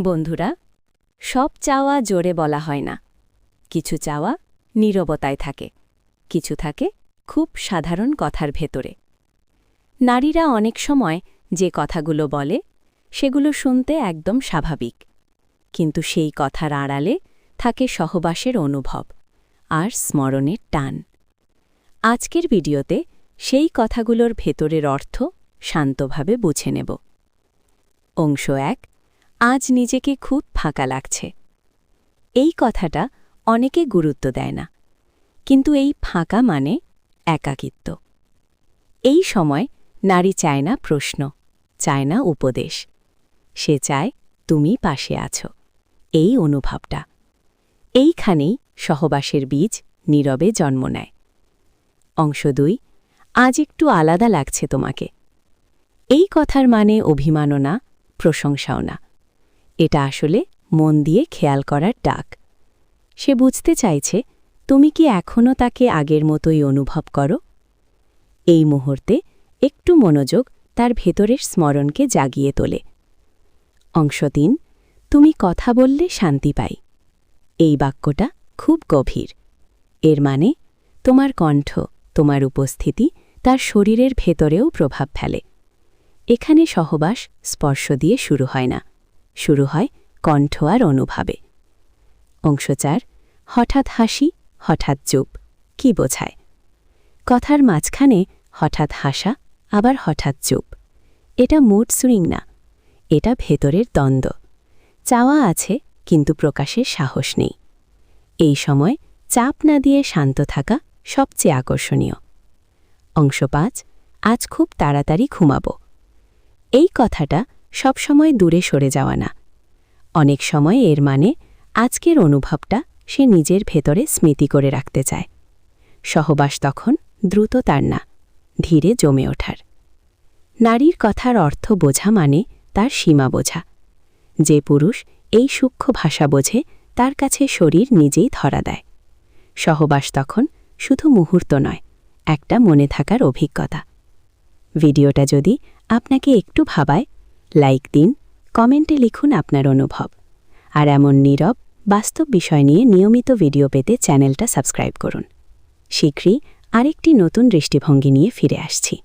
বন্ধুরা, সব চাওয়া জোরে বলা হয় না। কিছু চাওয়া নীরবতায় থাকে, কিছু থাকে খুব সাধারণ কথার ভেতরে। নারীরা অনেক সময় যে কথাগুলো বলে, সেগুলো শুনতে একদম স্বাভাবিক। কিন্তু সেই কথার আড়ালে থাকে সহবাসের অনুভব আর স্মরণের টান। আজকের ভিডিওতে সেই কথাগুলোর ভেতরের অর্থ শান্তভাবে বুঝে নেব। অংশ এক আজ নিজেকে খুব ফাঁকা লাগছে। এই কথাটা অনেকে গুরুত্ব দেয় না। কিন্তু এই ফাঁকা মানে একাকিত্ব। এই সময় নারী চায় না প্রশ্ন, চায় না উপদেশ। সে চায় তুমি পাশে আছো। এই অনুভবটা। এইখানেই সহবাসের বীজ নীরবে জন্ম নেয়। অংশ দুই, আজ একটু আলাদা লাগছে তোমাকে। এই কথার মানে অভিমানও না, প্রশংসাও না। এটা আসলে মন দিয়ে খেয়াল করার ডাক। সে বুঝতে চাইছে, তুমি কি এখনও তাকে আগের মতোই অনুভব করো? এই মুহূর্তে একটু মনোযোগ তার ভেতরের স্মরণকে জাগিয়ে তোলে। অংশ তিন, তুমি কথা বললে শান্তি পাই। এই বাক্যটা খুব গভীর। এর মানে তোমার কণ্ঠ, তোমার উপস্থিতি তার শরীরের ভেতরেও প্রভাব ফেলে। এখানে সহবাস স্পর্শ দিয়ে শুরু হয় না। শুরু হয় কণ্ঠ আর অনুভাবে। অংশ চার, হঠাৎ হাসি, হঠাৎ চুপ, কি বোঝায়? কথার মাঝখানে হঠাৎ হাসা, আবার হঠাৎ চুপ। এটা মুড সুইং না, এটা ভেতরের দ্বন্দ্ব। চাওয়া আছে, কিন্তু প্রকাশের সাহস নেই। এই সময় চাপ না দিয়ে শান্ত থাকা সবচেয়ে আকর্ষণীয়। অংশ পাঁচ, আজ খুব তাড়াতাড়ি ঘুমাবো। এই কথাটা সবসময় দূরে সরে যাওয়া না। অনেক সময় এর মানে আজকের অনুভবটা সে নিজের ভেতরে স্মৃতি করে রাখতে চায়। সহবাস তখন দ্রুত তার না, ধীরে জমে ওঠার। নারীর কথার অর্থ বোঝা মানে তার সীমা বোঝা। যে পুরুষ এই সূক্ষ্ম ভাষা বোঝে, তার কাছে শরীর নিজেই ধরা দেয়। সহবাস তখন শুধু মুহূর্ত নয়, একটা মনে থাকার অভিজ্ঞতা। ভিডিওটা যদি আপনাকে একটু ভাবায় লাইক দিন, কমেন্টে লিখুন আপনার অনুভব। আর এমন নীরব, বাস্তব বিষয় নিয়ে নিয়মিত ভিডিও পেতে চ্যানেলটা সাবস্ক্রাইব করুন। শীঘ্রই আরেকটি নতুন দৃষ্টিভঙ্গি নিয়ে ফিরে আসছি।